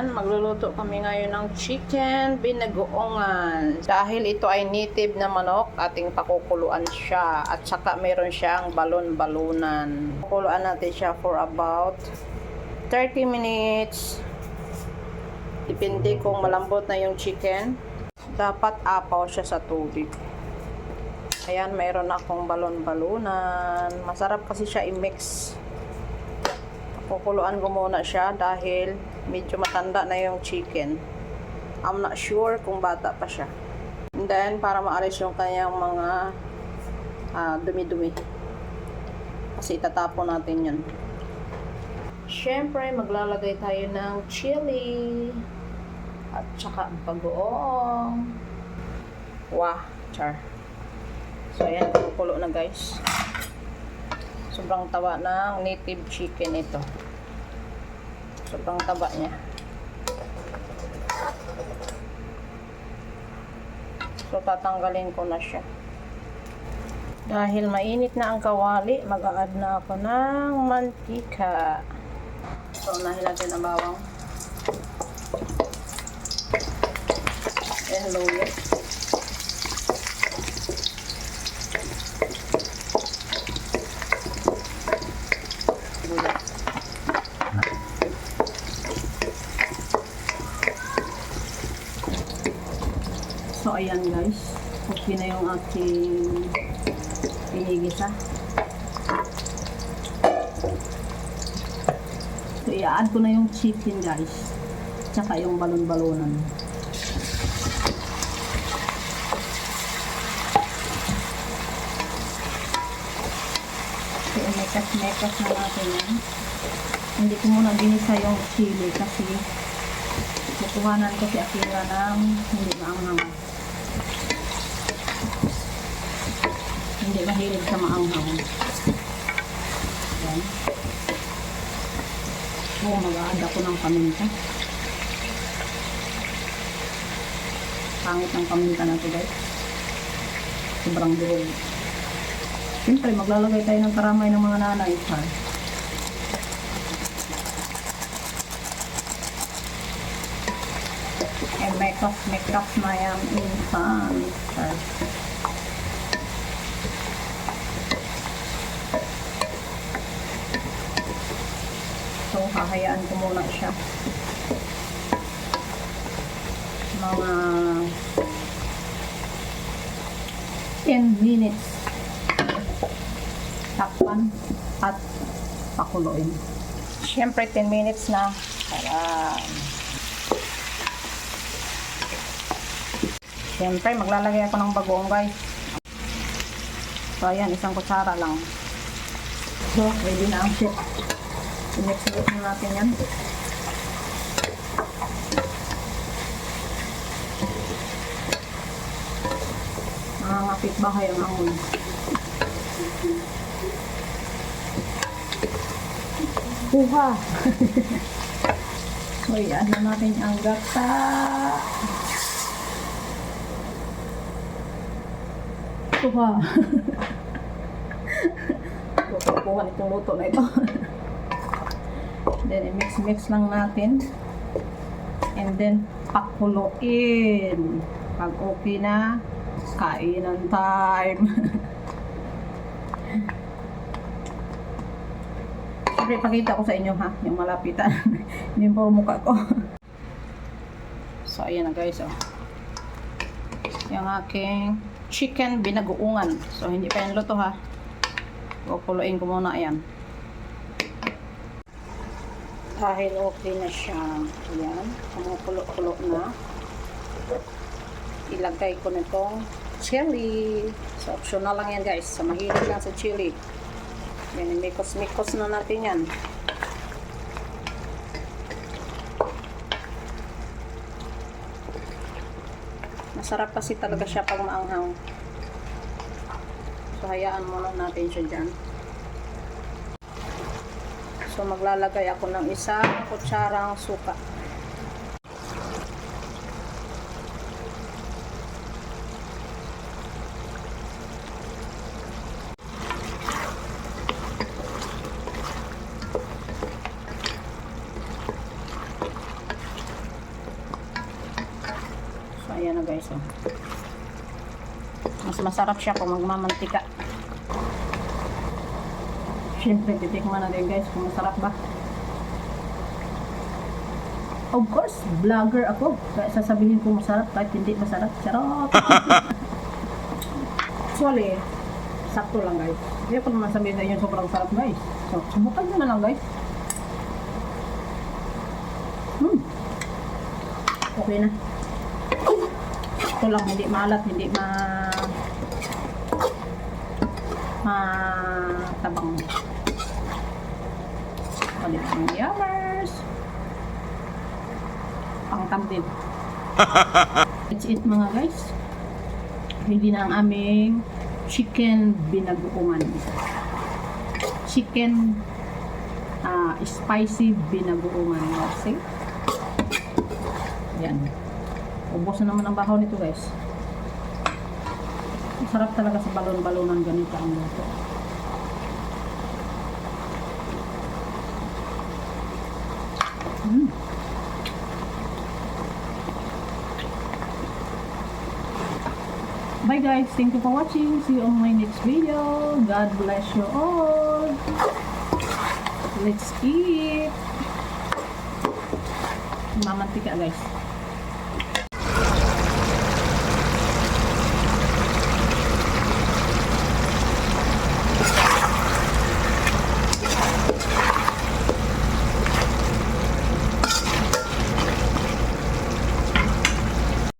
Ayan, magluluto kami ngayon ng chicken binagoongan. Dahil ito ay native na manok, ating pakukuluan siya. At saka meron siyang balon-balunan. Pakuluan natin siya for about 30 minutes. Depende kung malambot na yung chicken. Dapat apaw siya sa tubig. Ayan, mayroon akong balon-balunan. Masarap kasi siya i-mix. Kukuluan ko muna siya dahil medyo matanda na yung chicken. I'm not sure kung bata pa siya. And then, para maalis yung kanyang mga ah, dumi-dumi. Kasi itatapon natin yun. Siyempre, maglalagay tayo ng chili. At saka ang pag-uong. Wah, char. So, ayan, kumukulo na guys. Sobrang taba ng native chicken ito. Sobrang taba niya. So, tatanggalin ko na siya. Dahil mainit na ang kawali, mag-a-add na ako ng mantika. So, unahin natin ang bawang. And luya. Ayan guys. Okay na yung aking pinigisa. So, i-add ko na yung chicken guys. Tsaka yung balon-balonan. So, mekas-mekas na natin yan. Hindi ko muna ginisa yung chili kasi kukuhanan ko si Akira ng hindi maanghang. Hindi mahilig sa maanghang. Yan. Oo, mag-aad ako ng paminta. Pangit ng paminta na to guys. Sobrang durog. Siyempre, maglalagay tayo ng karamay ng mga nanay. Ha? And makeup, makeup na yan insan. Ha? So, hahayaan ko muna siya. Mga 10 minutes. Takpan at pakuloyin. Siyempre, 10 minutes na. Para... Siyempre, maglalagay ako ng bagoong guys. So, ayan, isang kutsara lang. So, ready na ang chip. I-mix-mix na natin yan. Mga kapitbahay ang amoy. Kuha! so, i-ano natin ang gata. Kuha! Kuha itong luto na ito. Then, i-mix-mix lang natin. And then, pakuluin. Pag okay na, kainan time. Siyempre, pakita ko sa inyo ha, yung malapitan. Hindi puro mukha ko. so, ayan na guys, oh. Yung aking chicken binagoongan. So, hindi pa yan luto ha. Kukuluin ko muna yan. Dahil okay na siya. Ayan. Kumukulo-kulo na. Ilagay ko nitong chili. So, optional lang yan guys. Sa mahilig lang sa chili. Yan, mikos-mikos na natin yan. Masarap kasi talaga siya pag maanghang. So, hayaan muna natin siya dyan. So maglalagay ako ng isang kutsarang suka. So ayan na guys. Oh. Mas masarap siya kung magmamantika. Siyempre, titikman natin guys kung masarap ba. Of course, vlogger ako. Kaya sasabihin ko masarap kahit hindi masarap. Charot! Actually, sakto lang guys. Hindi ko naman sabihin na yun sobrang sarap guys. So, subukan nyo na lang guys. Hmm. Okay na. Ito lang, hindi maalat, hindi ma... matabang. Palit ng yummers. Pang thumbnail. It's it mga guys. Hindi na ang aming chicken binagoongan. Chicken ah, spicy binagoongan. See? Yan. Ubos na naman ang bahaw nito guys. Masarap talaga sa balon-balonan ganito ang luto. Mm. Bye guys. Thank you for watching. See you on my next video. God bless you all. Let's eat. Mamantika guys.